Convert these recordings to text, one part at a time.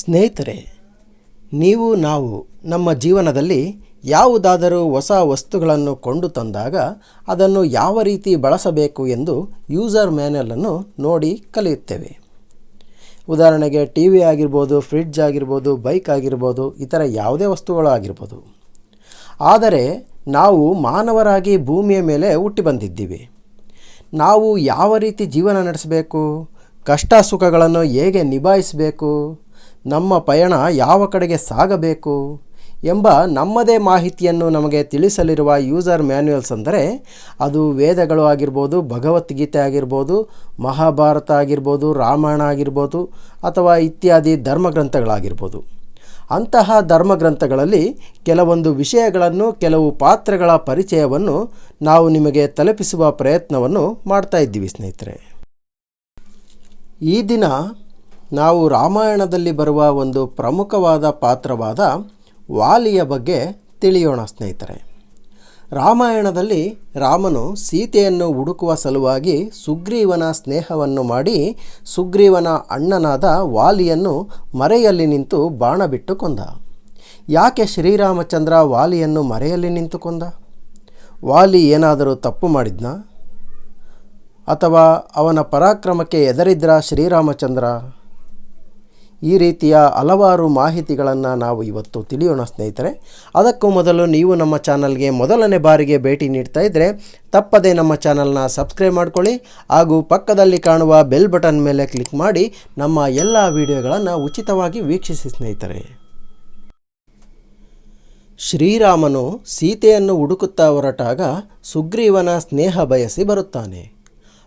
ಸ್ನೇಹಿತರೆ, ನೀವು ನಾವು ನಮ್ಮ ಜೀವನದಲ್ಲಿ ಯಾವುದಾದರೂ ಹೊಸ ವಸ್ತುಗಳನ್ನು ಕೊಂಡು ತಂದಾಗ ಅದನ್ನು ಯಾವ ರೀತಿ ಬಳಸಬೇಕು ಎಂದು ಯೂಸರ್ ಮ್ಯಾನ್ಯಲನ್ನು ನೋಡಿ ಕಲಿಯುತ್ತೇವೆ. ಉದಾಹರಣೆಗೆ ಟಿ ವಿ ಆಗಿರ್ಬೋದು, ಫ್ರಿಡ್ಜ್ ಆಗಿರ್ಬೋದು, ಬೈಕ್ ಆಗಿರ್ಬೋದು, ಇತರ ಯಾವುದೇ ವಸ್ತುಗಳು ಆಗಿರ್ಬೋದು. ಆದರೆ ನಾವು ಮಾನವರಾಗಿ ಭೂಮಿಯ ಮೇಲೆ ಹುಟ್ಟಿ ಬಂದಿದ್ದೀವಿ. ನಾವು ಯಾವ ರೀತಿ ಜೀವನ ನಡೆಸಬೇಕು, ಕಷ್ಟ ಸುಖಗಳನ್ನು ಹೇಗೆ ನಿಭಾಯಿಸಬೇಕು ನಮ್ಮ ಪಯಣ ಯಾವ ಕಡೆಗೆ ಸಾಗಬೇಕು ಎಂಬ ನಮ್ಮದೇ ಮಾಹಿತಿಯನ್ನು ನಮಗೆ ತಿಳಿಸಲಿರುವ ಯೂಸರ್ ಮ್ಯಾನ್ಯುಯಲ್ಸ್ ಅಂದರೆ ಅದು ವೇದಗಳು ಆಗಿರ್ಬೋದು, ಭಗವದ್ಗೀತೆ ಆಗಿರ್ಬೋದು, ಮಹಾಭಾರತ ಆಗಿರ್ಬೋದು, ರಾಮಾಯಣ ಆಗಿರ್ಬೋದು ಅಥವಾ ಇತ್ಯಾದಿ ಧರ್ಮಗ್ರಂಥಗಳಾಗಿರ್ಬೋದು. ಅಂತಹ ಧರ್ಮಗ್ರಂಥಗಳಲ್ಲಿ ಕೆಲವೊಂದು ವಿಷಯಗಳನ್ನು, ಕೆಲವು ಪಾತ್ರಗಳ ಪರಿಚಯವನ್ನು ನಾವು ನಿಮಗೆ ತಲುಪಿಸುವ ಪ್ರಯತ್ನವನ್ನು ಮಾಡ್ತಾ ಇದ್ದೀವಿ ಸ್ನೇಹಿತರೆ. ಈ ದಿನ ನಾವು ರಾಮಾಯಣದಲ್ಲಿ ಬರುವ ಒಂದು ಪ್ರಮುಖವಾದ ಪಾತ್ರವಾದ ವಾಲಿಯ ಬಗ್ಗೆ ತಿಳಿಯೋಣ ಸ್ನೇಹಿತರೆ. ರಾಮಾಯಣದಲ್ಲಿ ರಾಮನು ಸೀತೆಯನ್ನು ಹುಡುಕುವ ಸಲುವಾಗಿ ಸುಗ್ರೀವನ ಸ್ನೇಹವನ್ನು ಮಾಡಿ ಸುಗ್ರೀವನ ಅಣ್ಣನಾದ ವಾಲಿಯನ್ನು ಮರೆಯಲ್ಲಿ ನಿಂತು ಬಾಣ ಬಿಟ್ಟು ಕೊಂದ. ಯಾಕೆ ಶ್ರೀರಾಮಚಂದ್ರ ವಾಲಿಯನ್ನು ಮರೆಯಲ್ಲಿ ನಿಂತು ಕೊಂದ? ವಾಲಿ ಏನಾದರೂ ತಪ್ಪು ಮಾಡಿದ್ನಾ? ಅಥವಾ ಅವನ ಪರಾಕ್ರಮಕ್ಕೆ ಎದರಿದ್ರ ಶ್ರೀರಾಮಚಂದ್ರ? ಈ ರೀತಿಯ ಹಲವಾರು ಮಾಹಿತಿಗಳನ್ನು ನಾವು ಇವತ್ತು ತಿಳಿಯೋಣ ಸ್ನೇಹಿತರೆ. ಅದಕ್ಕೂ ಮೊದಲು ನೀವು ನಮ್ಮ ಚಾನಲ್ಗೆ ಮೊದಲನೇ ಬಾರಿಗೆ ಭೇಟಿ ನೀಡ್ತಾ ಇದ್ದರೆ ತಪ್ಪದೇ ನಮ್ಮ ಚಾನಲ್ನ ಸಬ್ಸ್ಕ್ರೈಬ್ ಮಾಡ್ಕೊಳ್ಳಿ ಹಾಗೂ ಪಕ್ಕದಲ್ಲಿ ಕಾಣುವ ಬೆಲ್ ಬಟನ್ ಮೇಲೆ ಕ್ಲಿಕ್ ಮಾಡಿ ನಮ್ಮ ಎಲ್ಲ ವಿಡಿಯೋಗಳನ್ನು ಉಚಿತವಾಗಿ ವೀಕ್ಷಿಸಿ ಸ್ನೇಹಿತರೆ. ಶ್ರೀರಾಮನು ಸೀತೆಯನ್ನು ಹುಡುಕುತ್ತಾ ಹೊರಟಾಗ ಸುಗ್ರೀವನ ಸ್ನೇಹ ಬಯಸಿ ಬರುತ್ತಾನೆ.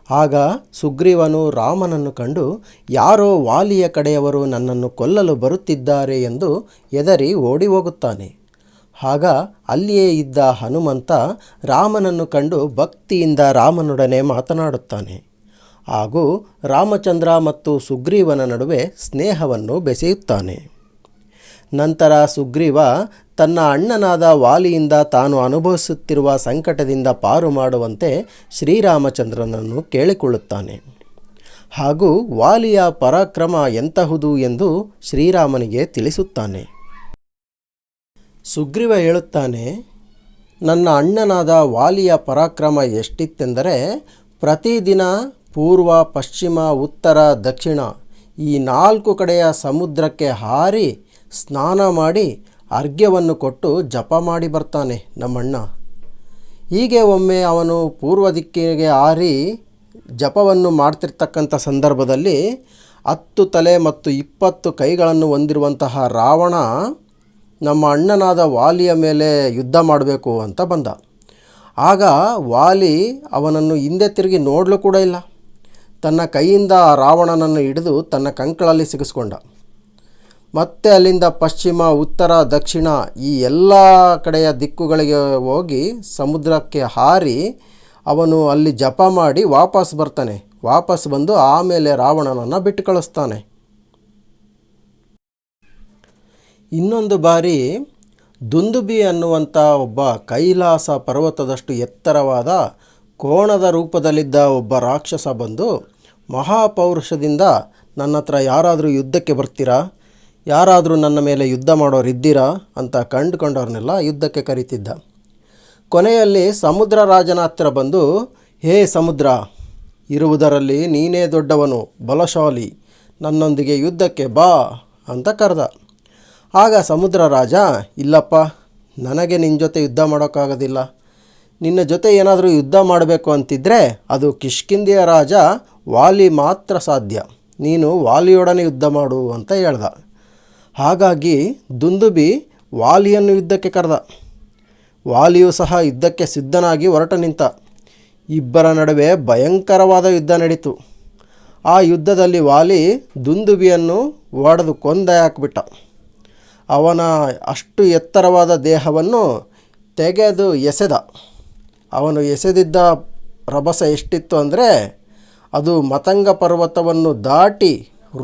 ಆಗ ಸುಗ್ರೀವನು ರಾಮನನ್ನು ಕಂಡು, ಯಾರೋ ವಾಲಿಯ ಕಡೆಯವರು ನನ್ನನ್ನು ಕೊಲ್ಲಲು ಬರುತ್ತಿದ್ದಾರೆ ಎಂದು ಎದರಿ ಓಡಿ ಹೋಗುತ್ತಾನೆ ಆಗ ಅಲ್ಲಿಯೇ ಇದ್ದ ಹನುಮಂತ ರಾಮನನ್ನು ಕಂಡು ಭಕ್ತಿಯಿಂದ ರಾಮನೊಡನೆ ಮಾತನಾಡುತ್ತಾನೆ. ಹಾಗೂ ರಾಮಚಂದ್ರ ಮತ್ತು ಸುಗ್ರೀವನ ನಡುವೆ ಸ್ನೇಹವನ್ನು ಬೆಸೆಯುತ್ತಾನೆ. ನಂತರ ಸುಗ್ರೀವ ತನ್ನ ಅಣ್ಣನಾದ ವಾಲಿಯಿಂದ ತಾನು ಅನುಭವಿಸುತ್ತಿರುವ ಸಂಕಟದಿಂದ ಪಾರು ಮಾಡುವಂತೆ ಶ್ರೀರಾಮಚಂದ್ರನನ್ನು ಕೇಳಿಕೊಳ್ಳುತ್ತಾನೆ. ಹಾಗೂ ವಾಲಿಯ ಪರಾಕ್ರಮ ಎಂತಹುದು ಎಂದು ಶ್ರೀರಾಮನಿಗೆ ತಿಳಿಸುತ್ತಾನೆ. ಸುಗ್ರೀವ ಹೇಳುತ್ತಾನೆ, ನನ್ನ ಅಣ್ಣನಾದ ವಾಲಿಯ ಪರಾಕ್ರಮ ಎಷ್ಟಿತ್ತೆಂದರೆ, ಪ್ರತಿದಿನ ಪೂರ್ವ, ಪಶ್ಚಿಮ, ಉತ್ತರ, ದಕ್ಷಿಣ ಈ ನಾಲ್ಕು ಕಡೆಯ ಸಮುದ್ರಕ್ಕೆ ಹಾರಿ ಸ್ನಾನ ಮಾಡಿ ಅರ್ಘ್ಯವನ್ನು ಕೊಟ್ಟು ಜಪ ಮಾಡಿ ಬರ್ತಾನೆ ನಮ್ಮಣ್ಣ. ಹೀಗೆ ಒಮ್ಮೆ ಅವನು ಪೂರ್ವ ದಿಕ್ಕಿಗೆ ಹಾರಿ ಜಪವನ್ನು ಮಾಡ್ತಿರ್ತಕ್ಕಂಥ ಸಂದರ್ಭದಲ್ಲಿ ಹತ್ತು ತಲೆ ಮತ್ತು ಇಪ್ಪತ್ತು ಕೈಗಳನ್ನು ಹೊಂದಿರುವಂತಹ ರಾವಣ ನಮ್ಮ ಅಣ್ಣನಾದ ವಾಲಿಯ ಮೇಲೆ ಯುದ್ಧ ಮಾಡಬೇಕು ಅಂತ ಬಂದ. ಆಗ ವಾಲಿ ಅವನನ್ನು ಹಿಂದೆ ತಿರುಗಿ ನೋಡಲು ಕೂಡ ಇಲ್ಲ. ತನ್ನ ಕೈಯಿಂದ ರಾವಣನನ್ನು ಹಿಡಿದು ತನ್ನ ಕಂಕಳಲ್ಲಿ ಸಿಗಿಸ್ಕೊಂಡ. ಮತ್ತೆ ಅಲ್ಲಿಂದ ಪಶ್ಚಿಮ, ಉತ್ತರ, ದಕ್ಷಿಣ ಈ ಎಲ್ಲ ಕಡೆಯ ದಿಕ್ಕುಗಳಿಗೆ ಹೋಗಿ ಸಮುದ್ರಕ್ಕೆ ಹಾರಿ ಅವನು ಅಲ್ಲಿ ಜಪ ಮಾಡಿ ವಾಪಸ್ ಬರ್ತಾನೆ. ವಾಪಸ್ ಬಂದು ಆಮೇಲೆ ರಾವಣನನ್ನು ಬಿಟ್ಟು ಕಳಿಸ್ತಾನೆ. ಇನ್ನೊಂದು ಬಾರಿ ದುಂದುಬಿ ಅನ್ನುವಂಥ ಒಬ್ಬ ಕೈಲಾಸ ಪರ್ವತದಷ್ಟು ಎತ್ತರವಾದ ಕೋಣದ ರೂಪದಲ್ಲಿದ್ದ ಒಬ್ಬ ರಾಕ್ಷಸ ಬಂದು ಮಹಾಪೌರುಷದಿಂದ ನನ್ನ ಹತ್ರ ಯಾರಾದರೂ ಯುದ್ಧಕ್ಕೆ ಬರ್ತೀರಾ? ಯಾರಾದರೂ ನನ್ನ ಮೇಲೆ ಯುದ್ಧ ಮಾಡೋರು ಇದ್ದೀರಾ ಅಂತ ಕಂಡುಕೊಂಡವ್ರನ್ನೆಲ್ಲ ಯುದ್ಧಕ್ಕೆ ಕರೀತಿದ್ದ. ಕೊನೆಯಲ್ಲಿ ಸಮುದ್ರ ರಾಜನ ಹತ್ತಿರ ಬಂದು, ಹೇ ಸಮುದ್ರ, ಇರುವುದರಲ್ಲಿ ನೀನೇ ದೊಡ್ಡವನು, ಬಲಶಾಲಿ, ನನ್ನೊಂದಿಗೆ ಯುದ್ಧಕ್ಕೆ ಬಾ ಅಂತ ಕರೆದ. ಆಗ ಸಮುದ್ರ ರಾಜ, ಇಲ್ಲಪ್ಪ, ನನಗೆ ನಿನ್ನ ಜೊತೆ ಯುದ್ಧ ಮಾಡೋಕ್ಕಾಗೋದಿಲ್ಲ. ನಿನ್ನ ಜೊತೆ ಏನಾದರೂ ಯುದ್ಧ ಮಾಡಬೇಕು ಅಂತಿದ್ದರೆ ಅದು ಕಿಷ್ಕಿಂದಿಯ ರಾಜ, ವಾಲಿ ಮಾತ್ರ ಸಾಧ್ಯ. ನೀನು ವಾಲಿಯೊಡನೆ ಯುದ್ಧ ಮಾಡು ಅಂತ ಹೇಳ್ದ. ಹಾಗಾಗಿ ದುಂದುಬಿ ವಾಲಿಯನ್ನು ಯುದ್ಧಕ್ಕೆ ಕರೆದ. ವಾಲಿಯು ಸಹ ಯುದ್ಧಕ್ಕೆ ಸಿದ್ಧನಾಗಿ ಹೊರಟ ನಿಂತ. ಇಬ್ಬರ ನಡುವೆ ಭಯಂಕರವಾದ ಯುದ್ಧ ನಡೀತು. ಆ ಯುದ್ಧದಲ್ಲಿ ವಾಲಿ ದುಂದುಬಿಯನ್ನು ಒಡೆದು ಕೊಂದ ಹಾಕಿಬಿಟ್ಟ ಅವನ ಅಷ್ಟು ಎತ್ತರವಾದ ದೇಹವನ್ನು ತೆಗೆದು ಎಸೆದ. ಅವನು ಎಸೆದಿದ್ದ ರಭಸ ಎಷ್ಟಿತ್ತು ಅಂದರೆ, ಅದು ಮತಂಗ ಪರ್ವತವನ್ನು ದಾಟಿ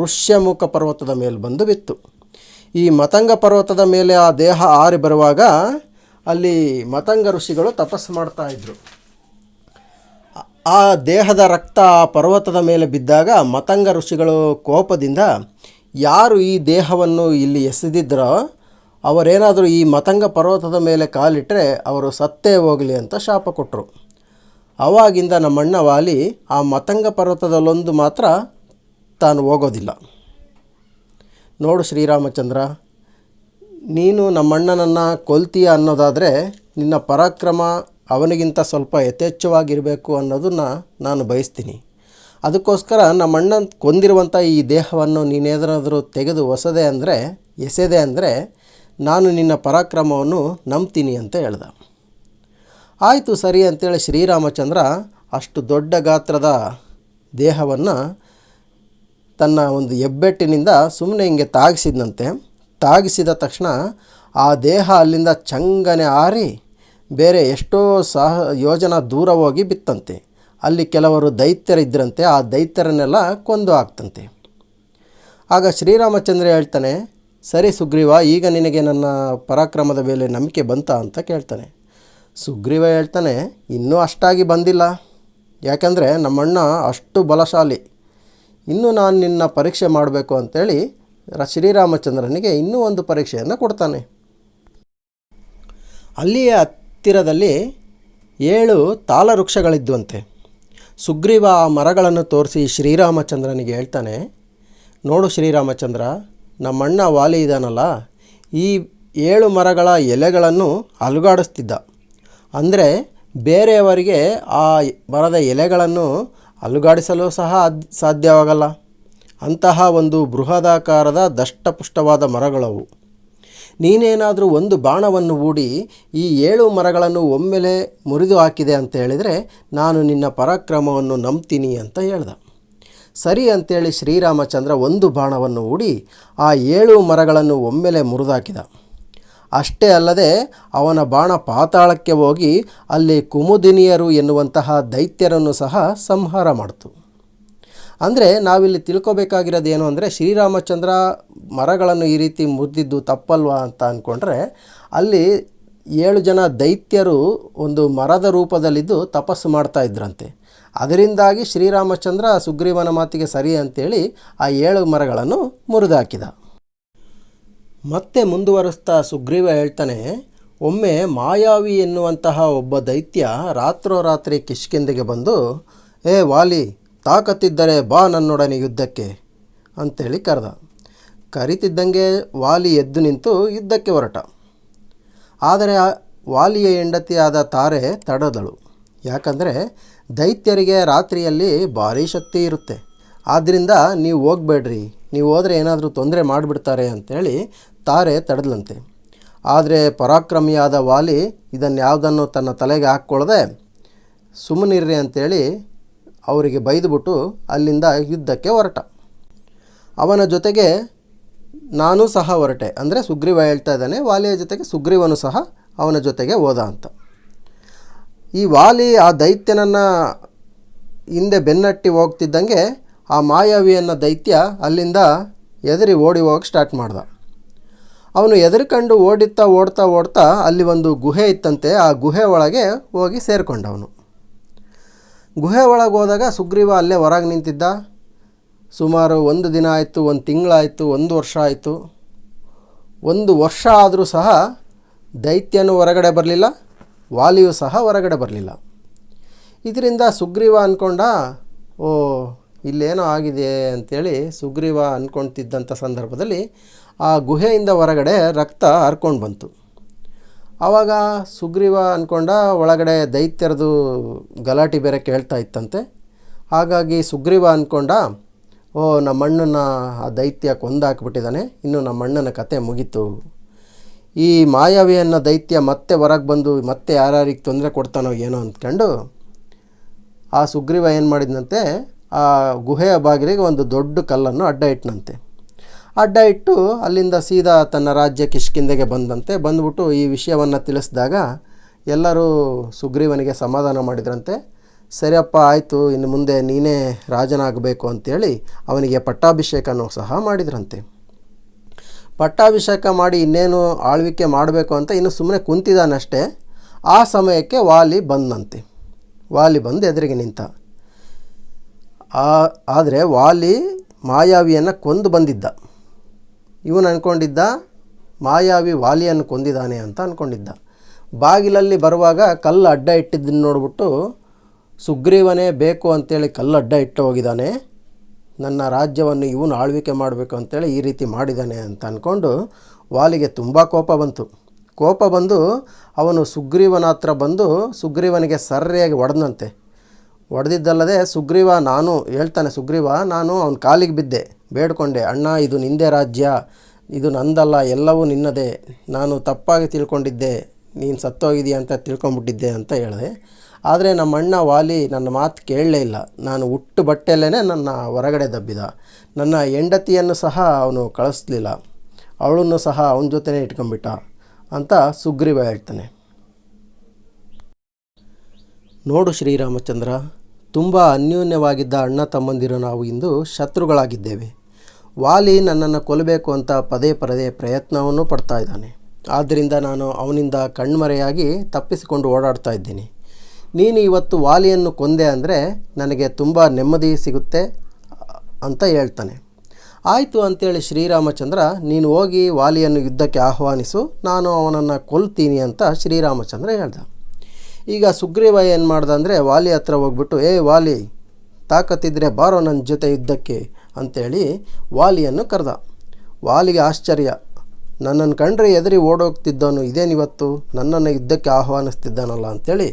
ಋಷ್ಯಮುಖ ಪರ್ವತದ ಮೇಲೆ ಬಂದು ಬಿತ್ತು. ಈ ಮತಂಗ ಪರ್ವತದ ಮೇಲೆ ಆ ದೇಹ ಆರಿ ಬರುವಾಗ ಅಲ್ಲಿ ಮತಂಗ ಋಷಿಗಳು ತಪಸ್ಸು ಮಾಡ್ತಾ ಇದ್ರು. ಆ ದೇಹದ ರಕ್ತ ಆ ಪರ್ವತದ ಮೇಲೆ ಬಿದ್ದಾಗ ಮತಂಗ ಋಷಿಗಳು ಕೋಪದಿಂದ ಯಾರು ಈ ದೇಹವನ್ನು ಇಲ್ಲಿ ಎಸೆದಿದ್ದರೋ ಅವರೇನಾದರೂ ಈ ಮತಂಗ ಪರ್ವತದ ಮೇಲೆ ಕಾಲಿಟ್ಟರೆ ಅವರು ಸತ್ತೇ ಹೋಗಲಿ ಅಂತ ಶಾಪ ಕೊಟ್ಟರು ಅವಾಗಿಂದ ನಮ್ಮಣ್ಣ ವಾಲಿ ಆ ಮತಂಗ ಪರ್ವತದಲ್ಲೊಂದು ಮಾತ್ರ ತಾನು ಹೋಗೋದಿಲ್ಲ. ನೋಡು ಶ್ರೀರಾಮಚಂದ್ರ, ನೀನು ನಮ್ಮಣ್ಣನನ್ನು ಕೊಲ್ತೀಯ ಅನ್ನೋದಾದರೆ ನಿನ್ನ ಪರಾಕ್ರಮ ಅವನಿಗಿಂತ ಸ್ವಲ್ಪ ಯಥೇಚ್ಛವಾಗಿರಬೇಕು ಅನ್ನೋದನ್ನು ನಾನು ಬಯಸ್ತೀನಿ. ಅದಕ್ಕೋಸ್ಕರ ನಮ್ಮಣ್ಣ ಕೊಂದಿರುವಂಥ ಈ ದೇಹವನ್ನು ನೀನೇನಾದರೂ ತೆಗೆದು ಹೊಸದೆ ಅಂದರೆ, ಎಸೆದೆ ಅಂದರೆ ನಾನು ನಿನ್ನ ಪರಾಕ್ರಮವನ್ನು ನಂಬ್ತೀನಿ ಅಂತ ಹೇಳ್ದ. ಆಯಿತು ಸರಿ ಅಂತೇಳಿ ಶ್ರೀರಾಮಚಂದ್ರ ಅಷ್ಟು ದೊಡ್ಡ ಗಾತ್ರದ ದೇಹವನ್ನು ತನ್ನ ಒಂದು ಹೆಬ್ಬೆಟ್ಟಿನಿಂದ ಸುಮ್ಮನೆ ಹಿಂಗೆ ತಾಗಿಸಿದಂತೆ ತಾಗಿಸಿದ ತಕ್ಷಣ ಆ ದೇಹ ಅಲ್ಲಿಂದ ಚಂಗನೆ ಆರಿ ಬೇರೆ ಎಷ್ಟೋ ಸಹ ಯೋಜನ ದೂರ ಹೋಗಿ ಬಿತ್ತಂತೆ. ಅಲ್ಲಿ ಕೆಲವರು ದೈತ್ಯರಿದ್ದರಂತೆ ಆ ದೈತ್ಯರನ್ನೆಲ್ಲ ಕೊಂದು ಹಾಕ್ತಂತೆ. ಆಗ ಶ್ರೀರಾಮಚಂದ್ರ ಹೇಳ್ತಾನೆ, ಸರಿ ಸುಗ್ರೀವ, ಈಗ ನಿನಗೆ ನನ್ನ ಪರಾಕ್ರಮದ ಮೇಲೆ ನಂಬಿಕೆ ಬಂತ ಅಂತ ಕೇಳ್ತಾನೆ. ಸುಗ್ರೀವ ಹೇಳ್ತಾನೆ, ಇನ್ನೂ ಅಷ್ಟಾಗಿ ಬಂದಿಲ್ಲ. ಯಾಕಂದರೆ ನಮ್ಮಣ್ಣ ಅಷ್ಟು ಬಲಶಾಲಿ. ಇನ್ನೂ ನಾನು ನಿನ್ನ ಪರೀಕ್ಷೆ ಮಾಡಬೇಕು ಅಂತೇಳಿ ಶ್ರೀರಾಮಚಂದ್ರನಿಗೆ ಇನ್ನೂ ಒಂದು ಪರೀಕ್ಷೆಯನ್ನು ಕೊಡ್ತಾನೆ. ಅಲ್ಲಿಯ ಹತ್ತಿರದಲ್ಲಿ ಏಳು ತಾಳ ವೃಕ್ಷಗಳಿದ್ವಂತೆ ಸುಗ್ರೀವ ಆ ಮರಗಳನ್ನು ತೋರಿಸಿ ಶ್ರೀರಾಮಚಂದ್ರನಿಗೆ ಹೇಳ್ತಾನೆ, ನೋಡು ಶ್ರೀರಾಮಚಂದ್ರ, ನಮ್ಮಣ್ಣ ವಾಲಿ ಇದ್ದಾನಲ್ಲ ಈ ಏಳು ಮರಗಳ ಎಲೆಗಳನ್ನು ಅಲುಗಾಡಿಸ್ತಿದ್ದ. ಅಂದರೆ ಬೇರೆಯವರಿಗೆ ಆ ಮರದ ಎಲೆಗಳನ್ನು ಅಲುಗಾಡಿಸಲು ಸಹ ಸಾಧ್ಯವಾಗಲ್ಲ. ಅಂತಹ ಒಂದು ಬೃಹದಾಕಾರದ ದಷ್ಟಪುಷ್ಟವಾದ ಮರಗಳವು. ನೀನೇನಾದರೂ ಒಂದು ಬಾಣವನ್ನು ಹೂಡಿ ಈ ಏಳು ಮರಗಳನ್ನು ಒಮ್ಮೆಲೆ ಮುರಿದು ಹಾಕಿದೆ ಅಂತ ಹೇಳಿದರೆ ನಾನು ನಿನ್ನ ಪರಾಕ್ರಮವನ್ನು ನಂಬ್ತೀನಿ ಅಂತ ಹೇಳ್ದ. ಸರಿ ಅಂತೇಳಿ ಶ್ರೀರಾಮಚಂದ್ರ ಒಂದು ಬಾಣವನ್ನು ಹೂಡಿ ಆ ಏಳು ಮರಗಳನ್ನು ಒಮ್ಮೆಲೆ ಮುರಿದಾಕಿದ. ಅಷ್ಟೇ ಅಲ್ಲದೆ ಅವನ ಬಾಣ ಪಾತಾಳಕ್ಕೆ ಹೋಗಿ ಅಲ್ಲಿ ಕುಮುದಿನಿಯರು ಎನ್ನುವಂತಹ ದೈತ್ಯರನ್ನು ಸಹ ಸಂಹಾರ ಮಾಡಿತು. ಅಂದರೆ ನಾವಿಲ್ಲಿ ತಿಳ್ಕೊಬೇಕಾಗಿರೋದು ಏನು ಅಂದರೆ ಶ್ರೀರಾಮಚಂದ್ರ ಮರಗಳನ್ನು ಈ ರೀತಿ ಮುರಿದಿದ್ದು ತಪ್ಪಲ್ವಾ ಅಂತ ಅಂದ್ಕೊಂಡ್ರೆ ಅಲ್ಲಿ ಏಳು ಜನ ದೈತ್ಯರು ಒಂದು ಮರದ ರೂಪದಲ್ಲಿದ್ದು ತಪಸ್ಸು ಮಾಡ್ತಾ ಇದ್ರಂತೆ. ಅದರಿಂದಾಗಿ ಶ್ರೀರಾಮಚಂದ್ರ ಸುಗ್ರೀವನ ಮಾತಿಗೆ ಸರಿ ಅಂತೇಳಿ ಆ ಏಳು ಮರಗಳನ್ನು ಮುರಿದಾಕಿದ. ಮತ್ತೆ ಮುಂದುವರಿಸ್ತಾ ಸುಗ್ರೀವ ಹೇಳ್ತಾನೆ, ಒಮ್ಮೆ ಮಾಯಾವಿ ಎನ್ನುವಂತಹ ಒಬ್ಬ ದೈತ್ಯ ರಾತ್ರೋರಾತ್ರಿ ಕಿಷ್ಕಿಂದೆಗೆ ಬಂದು, ಏ ವಾಲಿ, ತಾಕತ್ತಿದ್ದರೆ ಬಾ ನನ್ನೊಡನೆ ಯುದ್ಧಕ್ಕೆ ಅಂತೇಳಿ ಕರೆದ. ಕರಿತಿದ್ದಂಗೆ ವಾಲಿ ಎದ್ದು ನಿಂತು ಯುದ್ಧಕ್ಕೆ ಹೊರಟ. ಆದರೆ ವಾಲಿಯ ಹೆಂಡತಿಯಾದ ತಾರೆ ತಡದಳು. ಯಾಕಂದರೆ ದೈತ್ಯರಿಗೆ ರಾತ್ರಿಯಲ್ಲಿ ಭಾರೀ ಶಕ್ತಿ ಇರುತ್ತೆ. ಆದ್ದರಿಂದ ನೀವು ಹೋಗಬೇಡ್ರಿ, ನೀವು ಹೋದರೆ ಏನಾದರೂ ತೊಂದರೆ ಮಾಡಿಬಿಡ್ತಾರೆ ಅಂಥೇಳಿ ತಾರೆ ತಡೆದ್ಲಂತೆ ಆದರೆ ಪರಾಕ್ರಮಿಯಾದ ವಾಲಿ ಇದನ್ನು ಯಾವುದನ್ನು ತನ್ನ ತಲೆಗೆ ಹಾಕ್ಕೊಳ್ಳದೆ ಸುಮ್ಮನಿರ್ರಿ ಅಂತೇಳಿ ಅವರಿಗೆ ಬೈದುಬಿಟ್ಟು ಅಲ್ಲಿಂದ ಯುದ್ಧಕ್ಕೆ ಹೊರಟ. ಅವನ ಜೊತೆಗೆ ನಾನು ಸಹ ಹೊರಟೆ. ಅಂದರೆ ಸುಗ್ರೀವ ಹೇಳ್ತಾ ಇದ್ದಾನೆ, ವಾಲಿಯ ಜೊತೆಗೆ ಸುಗ್ರೀವನು ಸಹ ಅವನ ಜೊತೆಗೆ ಹೋದ ಅಂತ. ಈ ವಾಲಿ ಆ ದೈತ್ಯನನ್ನು ಹಿಂದೆ ಬೆನ್ನಟ್ಟಿ ಹೋಗ್ತಿದ್ದಂಗೆ ಆ ಮಾಯಾವಿಯನ್ನ ದೈತ್ಯ ಅಲ್ಲಿಂದ ಎದರಿ ಓಡಿ ಹೋಗಕ್ಕೆ ಸ್ಟಾರ್ಟ್ ಮಾಡ್ದ. ಅವನು ಎದುರುಕಂಡು ಓಡಿತ್ತಾ ಓಡ್ತಾ ಓಡ್ತಾ ಅಲ್ಲಿ ಒಂದು ಗುಹೆ ಇತ್ತಂತೆ, ಆ ಗುಹೆ ಒಳಗೆ ಹೋಗಿ ಸೇರಿಕೊಂಡವನು. ಗುಹೆ ಒಳಗೆ ಹೋದಾಗ ಸುಗ್ರೀವ ಅಲ್ಲೇ ಹೊರಗೆ ನಿಂತಿದ್ದ. ಸುಮಾರು ಒಂದು ದಿನ ಆಯಿತು, ಒಂದು ತಿಂಗಳಾಯಿತು, ಒಂದು ವರ್ಷ ಆಯಿತು. ಒಂದು ವರ್ಷ ಆದರೂ ಸಹ ದೈತ್ಯನು ಹೊರಗಡೆ ಬರಲಿಲ್ಲ, ವಾಲಿಯು ಸಹ ಹೊರಗಡೆ ಬರಲಿಲ್ಲ. ಇದರಿಂದ ಸುಗ್ರೀವ ಅಂದ್ಕೊಂಡ ಓ, ಇಲ್ಲೇನೋ ಆಗಿದೆ ಅಂಥೇಳಿ ಸುಗ್ರೀವ ಅಂದ್ಕೊಳ್ತಿದ್ದಂಥ ಸಂದರ್ಭದಲ್ಲಿ ಆ ಗುಹೆಯಿಂದ ಹೊರಗಡೆ ರಕ್ತ ಹರ್ಕೊಂಡು ಬಂತು. ಆವಾಗ ಸುಗ್ರೀವ ಅಂದ್ಕೊಂಡ ಒಳಗಡೆ ದೈತ್ಯರದು ಗಲಾಟೆ ಬೇರೆ ಕೇಳ್ತಾ ಇತ್ತಂತೆ. ಹಾಗಾಗಿ ಸುಗ್ರೀವ ಅಂದ್ಕೊಂಡ ಓ, ನಮ್ಮ ಅಣ್ಣನ ಆ ದೈತ್ಯ ಕೊಂದಾಕ್ಬಿಟ್ಟಿದ್ದಾನೆ ಇನ್ನು ನಮ್ಮಣ್ಣನ ಕತೆ ಮುಗೀತು. ಈ ಮಾಯವಿಯನ್ನ ದೈತ್ಯ ಮತ್ತೆ ಹೊರಗೆ ಬಂದು ಮತ್ತೆ ಯಾರ್ಯಾರಿಗೆ ತೊಂದರೆ ಕೊಡ್ತಾನೋ ಏನೋ ಅಂದ್ಕೊಂಡು ಆ ಸುಗ್ರೀವ ಏನು ಮಾಡಿದ್ನಂತೆ, ಆ ಗುಹೆಯ ಬಾಗಿಲಿಗೆ ಒಂದು ದೊಡ್ಡ ಕಲ್ಲನ್ನು ಅಡ್ಡ ಇಟ್ಟನಂತೆ ಅಡ್ಡ ಇಟ್ಟು ಅಲ್ಲಿಂದ ಸೀದಾ ತನ್ನ ರಾಜ್ಯ ಕಿಷ್ಕಿಂದೆಗೆ ಬಂದಂತೆ ಬಂದ್ಬಿಟ್ಟು ಈ ವಿಷಯವನ್ನು ತಿಳಿಸಿದಾಗ ಎಲ್ಲರೂ ಸುಗ್ರೀವನಿಗೆ ಸಮಾಧಾನ ಮಾಡಿದ್ರಂತೆ. ಸರಿಯಪ್ಪ, ಆಯಿತು, ಇನ್ನು ಮುಂದೆ ನೀನೇ ರಾಜನಾಗಬೇಕು ಅಂತೇಳಿ ಅವನಿಗೆ ಪಟ್ಟಾಭಿಷೇಕನು ಸಹ ಮಾಡಿದ್ರಂತೆ. ಪಟ್ಟಾಭಿಷೇಕ ಮಾಡಿ ಇನ್ನೇನು ಆಳ್ವಿಕೆ ಮಾಡಬೇಕು ಅಂತ ಇನ್ನು ಸುಮ್ಮನೆ ಕುಂತಿದ್ದಾನಷ್ಟೇ. ಆ ಸಮಯಕ್ಕೆ ವಾಲಿ ಬಂದಂತೆ. ವಾಲಿ ಬಂದು ಎದುರಿಗೆ ನಿಂತ. ಆದರೆ ವಾಲಿ ಮಾಯಾವಿಯನ್ನು ಕೊಂದು ಬಂದಿದ್ದ. ಇವನು ಅಂದ್ಕೊಂಡಿದ್ದ ಮಾಯಾವಿ ವಾಲಿಯನ್ನು ಕೊಂದಿದ್ದಾನೆ ಅಂತ ಅಂದ್ಕೊಂಡಿದ್ದ ಬಾಗಿಲಲ್ಲಿ ಬರುವಾಗ ಕಲ್ಲು ಅಡ್ಡ ಇಟ್ಟಿದ್ದನ್ನು ನೋಡ್ಬಿಟ್ಟು, ಸುಗ್ರೀವನೇ ಬೇಕು ಅಂತೇಳಿ ಕಲ್ಲು ಅಡ್ಡ ಇಟ್ಟು ಹೋಗಿದ್ದಾನೆ. ನನ್ನ ರಾಜ್ಯವನ್ನು ಇವನು ಆಳ್ವಿಕೆ ಮಾಡಬೇಕು ಅಂತೇಳಿ ಈ ರೀತಿ ಮಾಡಿದ್ದಾನೆ ಅಂತ ಅಂದ್ಕೊಂಡು ವಾಲಿಗೆ ತುಂಬ ಕೋಪ ಬಂತು. ಕೋಪ ಬಂದು ಅವನು ಸುಗ್ರೀವನ ಹತ್ರ ಬಂದು ಸುಗ್ರೀವನಿಗೆ ಸರ್ರೆಯಾಗಿ ಒಡೆದಂತೆ. ಒಡೆದಿದ್ದಲ್ಲದೆ ಸುಗ್ರೀವ, ನಾನು, ಹೇಳ್ತಾನೆ ಸುಗ್ರೀವ, ನಾನು ಅವನ ಕಾಲಿಗೆ ಬಿದ್ದೆ. ಬೇಡ್ಕೊಂಡೆ, ಅಣ್ಣ, ಇದು ನಿಂದೇ ರಾಜ್ಯ, ಇದು ನಂದಲ್ಲ, ಎಲ್ಲವೂ ನಿನ್ನದೇ, ನಾನು ತಪ್ಪಾಗಿ ತಿಳ್ಕೊಂಡಿದ್ದೆ, ನೀನು ಸತ್ತೋಗಿದೀಯ ಅಂತ ತಿಳ್ಕೊಂಬಿಟ್ಟಿದ್ದೆ ಅಂತ ಹೇಳಿದೆ. ಆದರೆ ನಮ್ಮ ಅಣ್ಣ ವಾಲಿ ನನ್ನ ಮಾತು ಕೇಳಲೇ ಇಲ್ಲ. ನಾನು ಹುಟ್ಟು ಬಟ್ಟೆಯಲ್ಲೇ ನನ್ನ ಹೊರಗಡೆ ದಬ್ಬಿದ. ನನ್ನ ಹೆಂಡತಿಯನ್ನು ಸಹ ಅವನು ಕಳಿಸ್ಲಿಲ್ಲ. ಅವಳನ್ನು ಸಹ ಅವನ ಜೊತೆನೇ ಇಟ್ಕೊಂಬಿಟ್ಟ ಅಂತ ಸುಗ್ರೀವ ಹೇಳ್ತಾನೆ. ನೋಡು ಶ್ರೀರಾಮಚಂದ್ರ, ತುಂಬ ಅನ್ಯೋನ್ಯವಾಗಿದ್ದ ಅಣ್ಣ ತಮ್ಮಂದಿರು ನಾವು ಇಂದು ಶತ್ರುಗಳಾಗಿದ್ದೇವೆ. ವಾಲಿ ನನ್ನನ್ನು ಕೊಲ್ಲಬೇಕು ಅಂತ ಪದೇ ಪದೇ ಪ್ರಯತ್ನವನ್ನು ಪಡ್ತಾ ಇದ್ದಾನೆ. ಆದ್ದರಿಂದ ನಾನು ಅವನಿಂದ ಕಣ್ಮರೆಯಾಗಿ ತಪ್ಪಿಸಿಕೊಂಡು ಓಡಾಡ್ತಾ ಇದ್ದೀನಿ. ನೀನು ಇವತ್ತು ವಾಲಿಯನ್ನು ಕೊಂದೆ ಅಂದರೆ ನನಗೆ ತುಂಬ ನೆಮ್ಮದಿ ಸಿಗುತ್ತೆ ಅಂತ ಹೇಳ್ತಾನೆ. ಆಯಿತು ಅಂತೇಳಿ ಶ್ರೀರಾಮಚಂದ್ರ, ನೀನು ಹೋಗಿ ವಾಲಿಯನ್ನು ಯುದ್ಧಕ್ಕೆ ಆಹ್ವಾನಿಸು, ನಾನು ಅವನನ್ನು ಕೊಲ್ತೀನಿ ಅಂತ ಶ್ರೀರಾಮಚಂದ್ರ ಹೇಳ್ದ. ಈಗ ಸುಗ್ರೀವ ಏನು ಮಾಡ್ದ ಅಂದರೆ ವಾಲಿ ಹತ್ರ ಹೋಗ್ಬಿಟ್ಟು, ಏ ವಾಲಿ, ತಾಕತ್ತಿದ್ರೆ ಬಾರೋ ನನ್ನ ಜೊತೆ ಯುದ್ಧಕ್ಕೆ. ಅಂತೇಳಿ ವಾಲಿಯನ್ನು ಕರೆದ. ವಾಲಿಗೆ ಆಶ್ಚರ್ಯ. ನನ್ನನ್ನು ಕಂಡ್ರೆ ಎದುರಿ ಓಡೋಗ್ತಿದ್ದವನು ಇದೇನಿವತ್ತು ನನ್ನನ್ನು ಯುದ್ಧಕ್ಕೆ ಆಹ್ವಾನಿಸ್ತಿದ್ದಾನಲ್ಲ ಅಂಥೇಳಿ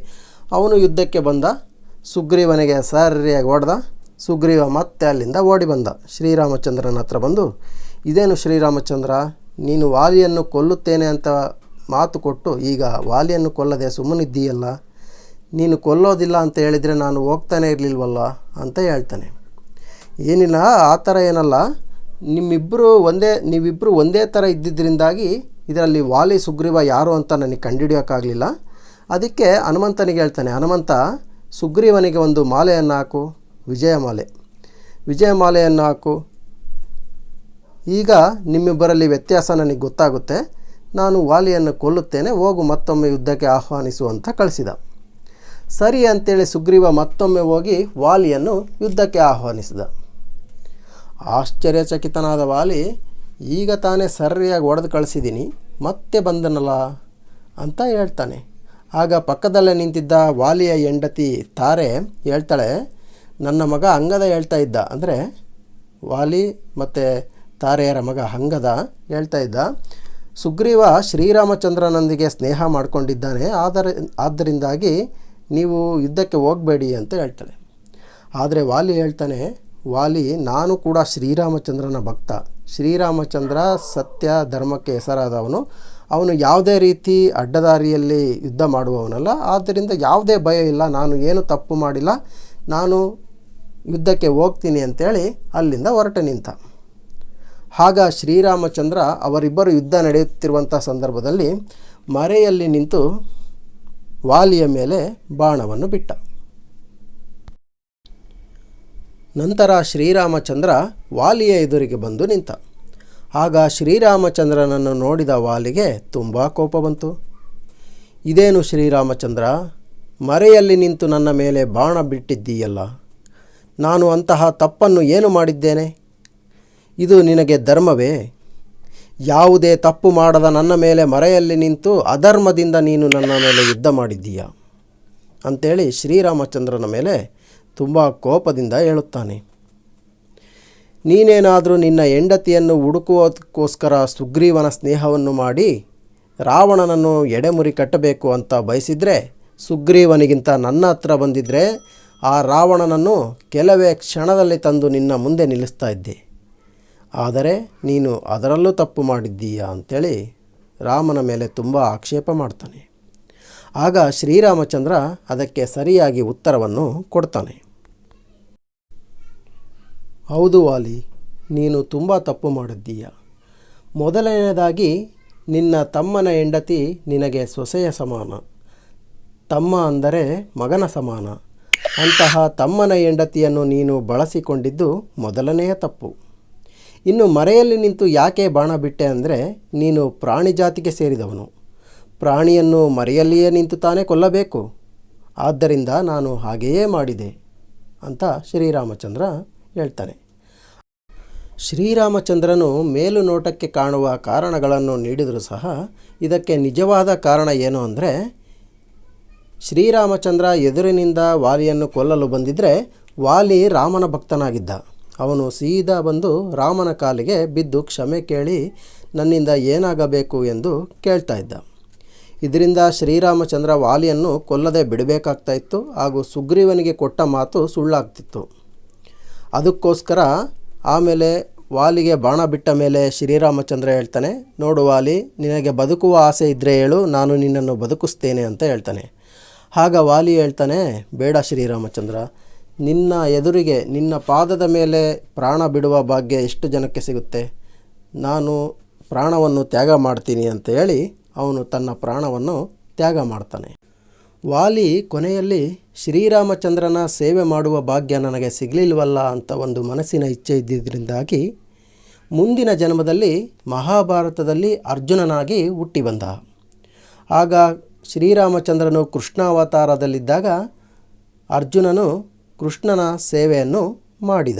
ಅವನು ಯುದ್ಧಕ್ಕೆ ಬಂದ. ಸುಗ್ರೀವನಿಗೆ ಸರಿಯಾಗಿ ಓಡ್ದ. ಸುಗ್ರೀವ ಮತ್ತೆ ಅಲ್ಲಿಂದ ಓಡಿ ಬಂದ. ಶ್ರೀರಾಮಚಂದ್ರನ ಹತ್ರ ಬಂದು, ಇದೇನು ಶ್ರೀರಾಮಚಂದ್ರ? ನೀನು ವಾಲಿಯನ್ನು ಕೊಲ್ಲುತ್ತೇನೆ ಅಂತ ಮಾತು ಕೊಟ್ಟು ಈಗ ವಾಲಿಯನ್ನು ಕೊಲ್ಲದೆ ಸುಮ್ಮನಿದ್ದೀಯಲ್ಲ? ನೀನು ಕೊಲ್ಲೋದಿಲ್ಲ ಅಂತ ಹೇಳಿದರೆ ನಾನು ಹೋಗ್ತಾನೆ ಇರಲಿಲ್ವಲ್ಲ? ಅಂತ ಹೇಳ್ತಾನೆ. ಏನಿಲ್ಲ, ಆ ಥರ ಏನಲ್ಲ. ನಿಮ್ಮಿಬ್ಬರು ಒಂದೇ ನೀವಿಬ್ಬರು ಒಂದೇ ಥರ ಇದ್ದಿದ್ದರಿಂದಾಗಿ ಇದರಲ್ಲಿ ವಾಲಿ ಸುಗ್ರೀವ ಯಾರು ಅಂತ ನನಗೆ ಕಂಡುಹಿಡಿಯೋಕ್ಕಾಗಲಿಲ್ಲ. ಅದಕ್ಕೆ ಹನುಮಂತನಿಗೆ ಹೇಳ್ತಾನೆ, ಹನುಮಂತ, ಸುಗ್ರೀವನಿಗೆ ಒಂದು ಮಾಲೆಯನ್ನು ಹಾಕು, ವಿಜಯ ಮಾಲೆ. ವಿಜಯ ಮಾಲೆಯನ್ನು ಹಾಕು. ಈಗ ನಿಮ್ಮಿಬ್ಬರಲ್ಲಿ ವ್ಯತ್ಯಾಸ ನನಗೆ ಗೊತ್ತಾಗುತ್ತೆ. ನಾನು ವಾಲಿಯನ್ನು ಕೊಲ್ಲುತ್ತೇನೆ, ಹೋಗು, ಮತ್ತೊಮ್ಮೆ ಯುದ್ಧಕ್ಕೆ ಆಹ್ವಾನಿಸು ಅಂತ ಕಳಿಸಿದ. ಸರಿ ಅಂತೇಳಿ ಸುಗ್ರೀವ ಮತ್ತೊಮ್ಮೆ ಹೋಗಿ ವಾಲಿಯನ್ನು ಯುದ್ಧಕ್ಕೆ ಆಹ್ವಾನಿಸಿದ. ಆಶ್ಚರ್ಯಚಕಿತನಾದ ವಾಲಿ, ಈಗ ತಾನೇ ಸರಿಯಾಗಿ ಒಡೆದು ಕಳಿಸಿದ್ದೀನಿ ಮತ್ತೆ ಬಂದನಲ್ಲ ಅಂತ ಹೇಳ್ತಾನೆ. ಆಗ ಪಕ್ಕದಲ್ಲೇ ನಿಂತಿದ್ದ ವಾಲಿಯ ಹೆಂಡತಿ ತಾರೆ ಹೇಳ್ತಾಳೆ, ನನ್ನ ಮಗ ಅಂಗದ ಹೇಳ್ತಾ ಇದ್ದ. ಅಂದರೆ ವಾಲಿ ಮತ್ತು ತಾರೆಯರ ಮಗ ಅಂಗದ ಹೇಳ್ತಾ ಇದ್ದ. ಸುಗ್ರೀವ ಶ್ರೀರಾಮಚಂದ್ರನೊಂದಿಗೆ ಸ್ನೇಹ ಮಾಡಿಕೊಂಡಿದ್ದಾನೆ, ಆದರೆ ಆದ್ದರಿಂದಾಗಿ ನೀವು ಯುದ್ಧಕ್ಕೆ ಹೋಗಬೇಡಿ ಅಂತ ಹೇಳ್ತಾಳೆ. ಆದರೆ ವಾಲಿ ಹೇಳ್ತಾನೆ ವಾಲಿ, ನಾನು ಕೂಡ ಶ್ರೀರಾಮಚಂದ್ರನ ಭಕ್ತ. ಶ್ರೀರಾಮಚಂದ್ರ ಸತ್ಯ ಧರ್ಮಕ್ಕೆ ಹೆಸರಾದವನು. ಅವನು ಯಾವುದೇ ರೀತಿ ಅಡ್ಡದಾರಿಯಲ್ಲಿ ಯುದ್ಧ ಮಾಡುವವನಲ್ಲ. ಆದ್ದರಿಂದ ಯಾವುದೇ ಭಯ ಇಲ್ಲ. ನಾನು ಏನು ತಪ್ಪು ಮಾಡಿಲ್ಲ. ನಾನು ಯುದ್ಧಕ್ಕೆ ಹೋಗ್ತೀನಿ ಅಂತೇಳಿ ಅಲ್ಲಿಂದ ಹೊರಟು ನಿಂತ. ಆಗ ಶ್ರೀರಾಮಚಂದ್ರ ಅವರಿಬ್ಬರು ಯುದ್ಧ ನಡೆಯುತ್ತಿರುವಂಥ ಸಂದರ್ಭದಲ್ಲಿ ಮರೆಯಲ್ಲಿ ನಿಂತು ವಾಲಿಯ ಮೇಲೆ ಬಾಣವನ್ನು ಬಿಟ್ಟ. ನಂತರ ಶ್ರೀರಾಮಚಂದ್ರ ವಾಲಿಯ ಎದುರಿಗೆ ಬಂದು ನಿಂತ. ಆಗ ಶ್ರೀರಾಮಚಂದ್ರನನ್ನು ನೋಡಿದ ವಾಲಿಗೆ ತುಂಬ ಕೋಪ ಬಂತು. ಇದೇನು ಶ್ರೀರಾಮಚಂದ್ರ? ಮರೆಯಲ್ಲಿ ನಿಂತು ನನ್ನ ಮೇಲೆ ಬಾಣ ಬಿಟ್ಟಿದ್ದೀಯಲ್ಲ. ನಾನು ಅಂತಹ ತಪ್ಪನ್ನು ಏನು ಮಾಡಿದ್ದೇನೆ? ಇದು ನಿನಗೆ ಧರ್ಮವೇ? ಯಾವುದೇ ತಪ್ಪು ಮಾಡದ ನನ್ನ ಮೇಲೆ ಮರೆಯಲ್ಲಿ ನಿಂತು ಅಧರ್ಮದಿಂದ ನೀನು ನನ್ನ ಮೇಲೆ ಯುದ್ಧ ಮಾಡಿದ್ದೀಯ? ಅಂಥೇಳಿ ಶ್ರೀರಾಮಚಂದ್ರನ ಮೇಲೆ ತುಂಬ ಕೋಪದಿಂದ ಹೇಳುತ್ತಾನೆ. ನೀನೇನಾದರೂ ನಿನ್ನ ಹೆಂಡತಿಯನ್ನು ಹುಡುಕುವುದಕ್ಕೋಸ್ಕರ ಸುಗ್ರೀವನ ಸ್ನೇಹವನ್ನು ಮಾಡಿ ರಾವಣನನ್ನು ಎಡೆಮುರಿ ಕಟ್ಟಬೇಕು ಅಂತ ಬಯಸಿದರೆ, ಸುಗ್ರೀವನಿಗಿಂತ ನನ್ನ ಹತ್ರ ಬಂದಿದ್ದರೆ ಆ ರಾವಣನನ್ನು ಕೆಲವೇ ಕ್ಷಣದಲ್ಲಿ ತಂದು ನಿನ್ನ ಮುಂದೆ ನಿಲ್ಲಿಸ್ತಾ ಇದ್ದೆ. ಆದರೆ ನೀನು ಅದರಲ್ಲೂ ತಪ್ಪು ಮಾಡಿದ್ದೀಯಾ ಅಂಥೇಳಿ ರಾಮನ ಮೇಲೆ ತುಂಬ ಆಕ್ಷೇಪ ಮಾಡ್ತಾನೆ. ಆಗ ಶ್ರೀರಾಮಚಂದ್ರ ಅದಕ್ಕೆ ಸರಿಯಾಗಿ ಉತ್ತರವನ್ನು ಕೊಡ್ತಾನೆ. ಹೌದು ವಾಲಿ, ನೀನು ತುಂಬ ತಪ್ಪು ಮಾಡಿದ್ದೀಯ. ಮೊದಲನೆಯದಾಗಿ, ನಿನ್ನ ತಮ್ಮನ ಹೆಂಡತಿ ನಿನಗೆ ಸೊಸೆಯ ಸಮಾನ. ತಮ್ಮ ಅಂದರೆ ಮಗನ ಸಮಾನ. ಅಂತಹ ತಮ್ಮನ ಹೆಂಡತಿಯನ್ನು ನೀನು ಬಳಸಿಕೊಂಡಿದ್ದು ಮೊದಲನೆಯ ತಪ್ಪು. ಇನ್ನು ಮರೆಯಲ್ಲಿ ನಿಂತು ಯಾಕೆ ಬಾಣ ಬಿಟ್ಟೆ ಅಂದರೆ, ನೀನು ಪ್ರಾಣಿ ಜಾತಿಗೆ ಸೇರಿದವನು. ಪ್ರಾಣಿಯನ್ನು ಮರೆಯಲ್ಲಿಯೇ ನಿಂತು ತಾನೇ ಕೊಲ್ಲಬೇಕು. ಆದ್ದರಿಂದ ನಾನು ಹಾಗೆಯೇ ಮಾಡಿದೆ ಅಂತ ಶ್ರೀರಾಮಚಂದ್ರ ಹೇಳ್ತಾನೆ. ಶ್ರೀರಾಮಚಂದ್ರನು ಮೇಲುನೋಟಕ್ಕೆ ಕಾಣುವ ಕಾರಣಗಳನ್ನು ನೀಡಿದರೂ ಸಹ ಇದಕ್ಕೆ ನಿಜವಾದ ಕಾರಣ ಏನು ಅಂದರೆ, ಶ್ರೀರಾಮಚಂದ್ರ ಎದುರಿನಿಂದ ವಾಲಿಯನ್ನು ಕೊಲ್ಲಲು ಬಂದಿದ್ದರೆ ವಾಲಿ ರಾಮನ ಭಕ್ತನಾಗಿದ್ದ. ಅವನು ಸೀದಾ ಬಂದು ರಾಮನ ಕಾಲಿಗೆ ಬಿದ್ದು ಕ್ಷಮೆ ಕೇಳಿ ನನ್ನಿಂದ ಏನಾಗಬೇಕು ಎಂದು ಕೇಳ್ತಾ ಇದ್ದ. ಇದರಿಂದ ಶ್ರೀರಾಮಚಂದ್ರ ವಾಲಿಯನ್ನು ಕೊಲ್ಲದೆ ಬಿಡಬೇಕಾಗ್ತಾ ಇತ್ತು ಹಾಗೂ ಸುಗ್ರೀವನಿಗೆ ಕೊಟ್ಟ ಮಾತು ಸುಳ್ಳಾಗ್ತಿತ್ತು. ಅದಕ್ಕೋಸ್ಕರ ಆಮೇಲೆ ವಾಲಿಗೆ ಬಾಣ ಬಿಟ್ಟ ಮೇಲೆ ಶ್ರೀರಾಮಚಂದ್ರ ಹೇಳ್ತಾನೆ, ನೋಡು ವಾಲಿ, ನಿನಗೆ ಬದುಕುವ ಆಸೆ ಇದ್ದರೆ ಹೇಳು, ನಾನು ನಿನ್ನನ್ನು ಬದುಕಿಸ್ತೇನೆ ಅಂತ ಹೇಳ್ತಾನೆ. ಆಗ ವಾಲಿ ಹೇಳ್ತಾನೆ, ಬೇಡ ಶ್ರೀರಾಮಚಂದ್ರ, ನಿನ್ನ ಎದುರಿಗೆ, ನಿನ್ನ ಪಾದದ ಮೇಲೆ ಪ್ರಾಣ ಬಿಡುವ ಭಾಗ್ಯ ಎಷ್ಟು ಜನಕ್ಕೆ ಸಿಗುತ್ತೆ? ನಾನು ಪ್ರಾಣವನ್ನು ತ್ಯಾಗ ಮಾಡ್ತೀನಿ ಅಂತ ಹೇಳಿ ಅವನು ತನ್ನ ಪ್ರಾಣವನ್ನು ತ್ಯಾಗ ಮಾಡ್ತಾನೆ. ವಾಲಿ ಕೊನೆಯಲ್ಲಿ ಶ್ರೀರಾಮಚಂದ್ರನ ಸೇವೆ ಮಾಡುವ ಭಾಗ್ಯ ನನಗೆ ಸಿಗಲಿಲ್ವಲ್ಲ ಅಂತ ಒಂದು ಮನಸ್ಸಿನ ಇಚ್ಛೆ ಇದ್ದಿದ್ದರಿಂದಾಗಿ ಮುಂದಿನ ಜನ್ಮದಲ್ಲಿ ಮಹಾಭಾರತದಲ್ಲಿ ಅರ್ಜುನನಾಗಿ ಹುಟ್ಟಿ ಬಂದ. ಆಗ ಶ್ರೀರಾಮಚಂದ್ರನು ಕೃಷ್ಣಾವತಾರದಲ್ಲಿದ್ದಾಗ ಅರ್ಜುನನು ಕೃಷ್ಣನ ಸೇವೆಯನ್ನು ಮಾಡಿದ.